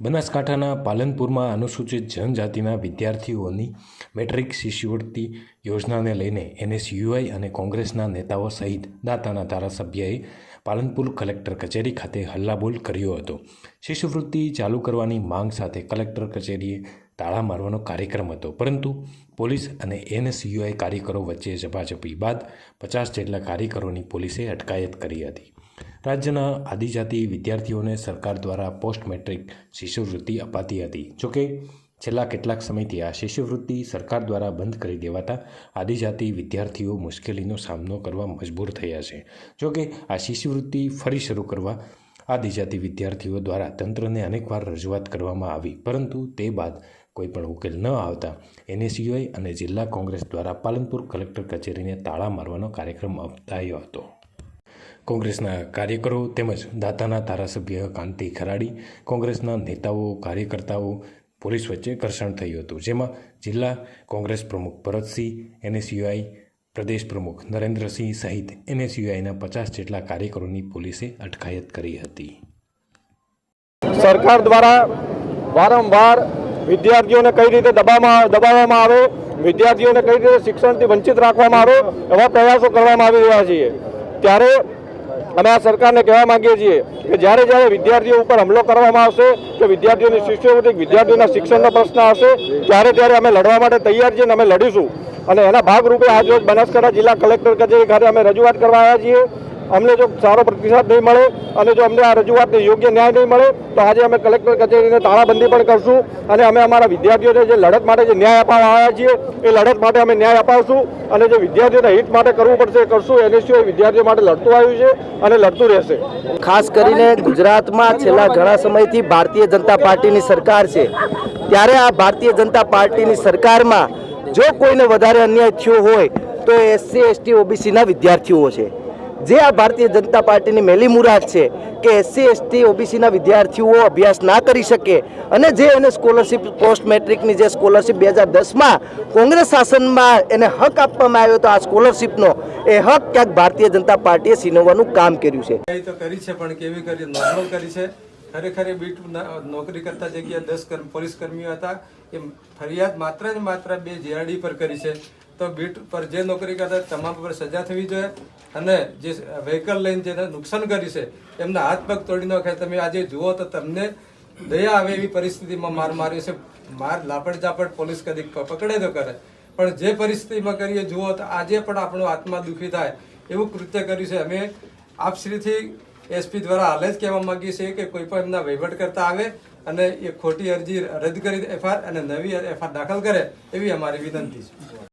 બનાસકાંઠાના પાલનપુરમાં અનુસૂચિત જનજાતિના વિદ્યાર્થીઓની મેટ્રિક શિષ્યવૃત્તિ યોજનાને લઈને એનએસયુઆઈ અને કોંગ્રેસના નેતાઓ સહિત દાંતાના ધારાસભ્યએ પાલનપુર કલેક્ટર કચેરી ખાતે હલ્લાબોલ કર્યો હતો. શિષ્યવૃત્તિ ચાલુ કરવાની માંગ સાથે કલેક્ટર કચેરીએ તાળા મારવાનો કાર્યક્રમ હતો. પરંતુ પોલીસ અને એનએસયુઆઈ કાર્યકરો વચ્ચે ઝપાઝપી બાદ પચાસ જેટલા કાર્યકરોની પોલીસે અટકાયત કરી હતી. રાજ્યના આદિજાતિ વિદ્યાર્થીઓને સરકાર દ્વારા પોસ્ટ મેટ્રિક શિષ્યવૃત્તિ અપાતી હતી. જોકે, છેલ્લા કેટલાક સમયથી આ શિષ્યવૃત્તિ સરકાર દ્વારા બંધ કરી દેવાતા આદિજાતિ વિદ્યાર્થીઓ મુશ્કેલીનો સામનો કરવા મજબૂર થયા છે. જોકે, આ શિષ્યવૃત્તિ ફરી શરૂ કરવા આદિજાતિ વિદ્યાર્થીઓ દ્વારા તંત્રને અનેકવાર રજૂઆત કરવામાં આવી, પરંતુ તે બાદ કોઈપણ ઉકેલ ન આવતા એનએસયુઆઈ અને જિલ્લા કોંગ્રેસ દ્વારા પાલનપુર કલેક્ટર કચેરીને તાળા મારવાનો કાર્યક્રમ અપનાયો હતો. કોંગ્રેસના કાર્યકરો તેમજ દાતાના ધારાસભ્ય કાંતિ ખરાડી, કોંગ્રેસના નેતાઓ, કાર્યકર્તાઓ, પોલીસ વચ્ચે ઘર્ષણ થયું હતું, જેમાં જિલ્લા કોંગ્રેસ પ્રમુખ ભરતસિંહ, એનએસયુઆઈ પ્રદેશ પ્રમુખ નરેન્દ્રસિંહ સહિત એનએસયુઆઈના પચાસ જેટલા કાર્યકરોની પોલીસે અટકાયત કરી હતી. સરકાર દ્વારા વારંવાર વિદ્યાર્થીઓને કઈ રીતે દબાવવામાં દબાવવામાં આવે, વિદ્યાર્થીઓને કઈ રીતે શિક્ષણથી વંચિત રાખવામાં આવે એવા પ્રયાસો કરવામાં આવી રહ્યા છીએ. ત્યારે અમે આ સરકારને કહેવા માંગીએ છીએ કે જ્યારે જ્યારે વિદ્યાર્થીઓ ઉપર હુમલો કરવામાં આવશે, કે વિદ્યાર્થીઓની શિષ્યવૃત્તિ, વિદ્યાર્થીઓના શિક્ષણનો પ્રશ્ન આવશે, ત્યારે ત્યારે અમે લડવા માટે તૈયાર છીએ અને અમે લડીશું. અને એના ભાગરૂપે આજ રોજ બનાસકાંઠા જિલ્લા કલેક્ટર કચેરી ખાતે અમે રજૂઆત કરવા આવ્યા છીએ અમને જો સારો પ્રતિસાદ નહીં મળે અને જો અમને આ રજૂઆતને યોગ્ય ન્યાય નહીં મળે, તો આજે અમે કલેક્ટર કચેરીને તાળાબંધી પણ કરશું અને અમે અમારા વિદ્યાર્થીઓને જે લડત માટે જે ન્યાય અપાવવા આવ્યા છીએ, એ લડત માટે અમે ન્યાય અપાવશું અને જે વિદ્યાર્થીઓના હિત માટે કરવું પડશે એ કરશું. એનએસયુ વિદ્યાર્થીઓ માટે લડતું આવ્યું છે અને લડતું રહેશે. ખાસ કરીને ગુજરાતમાં છેલ્લા ઘણા સમયથી ભારતીય જનતા પાર્ટીની સરકાર છે. ત્યારે આ ભારતીય જનતા પાર્ટીની સરકારમાં જો કોઈને વધારે અન્યાય થયો હોય, તો એસસી, એસટી, ઓબીસીના વિદ્યાર્થીઓ છે. જે આ ભારતીય જનતા પાર્ટીની મેલી મુરાદ છે કે એસસી એસટી ઓબીસીના વિદ્યાર્થીઓ અભ્યાસ ના કરી શકે અને જે એને સ્કોલરશિપ પોસ્ટ મેટ્રિકની જે સ્કોલરશિપ બે હજાર દસમાં કોંગ્રેસ શાસનમાં એને હક આપવામાં આવ્યો હતો આ સ્કોલરશિપનો એ હક ક્યાંક ભારતીય જનતા પાર્ટીએ છીનવવાનું કામ કર્યું છે. તો કરી છે, પણ કેવી કરી? છે. ખરેખર એ બીટ નોકરી કરતા જગ્યાએ દસ પોલીસ કર્મીઓ હતા. એ ફરિયાદ માત્ર ને માત્ર બે જીઆરડી પર કરી છે. તો બીટ પર જે નોકરી કરતા તમામ પર સજા થવી જોઈએ અને જે વ્હીકલ લઈને જેને નુકસાન કર્યું છે, એમના હાથ પગ તોડી નાખે. તમે આજે જુઓ તો તમને દયા આવે એવી પરિસ્થિતિમાં માર માર્યો છે. માર લાપડ ઝાપડ પોલીસ કદી પકડે તો કરે. પણ જે પરિસ્થિતિમાં કરીએ, જુઓ તો આજે પણ આપણો આત્મા દુઃખી થાય એવું કૃત્ય કર્યું છે. અમે આપશ્રીથી એસપી દ્વારા હાલે જ કહેવા માંગીએ છીએ કે કોઈ પણ એમના વહીવટ કરતા આવે અને એ ખોટી અરજી રદ કરી એફઆર અને નવી એફઆર દાખલ કરે એવી અમારી વિનંતી છે.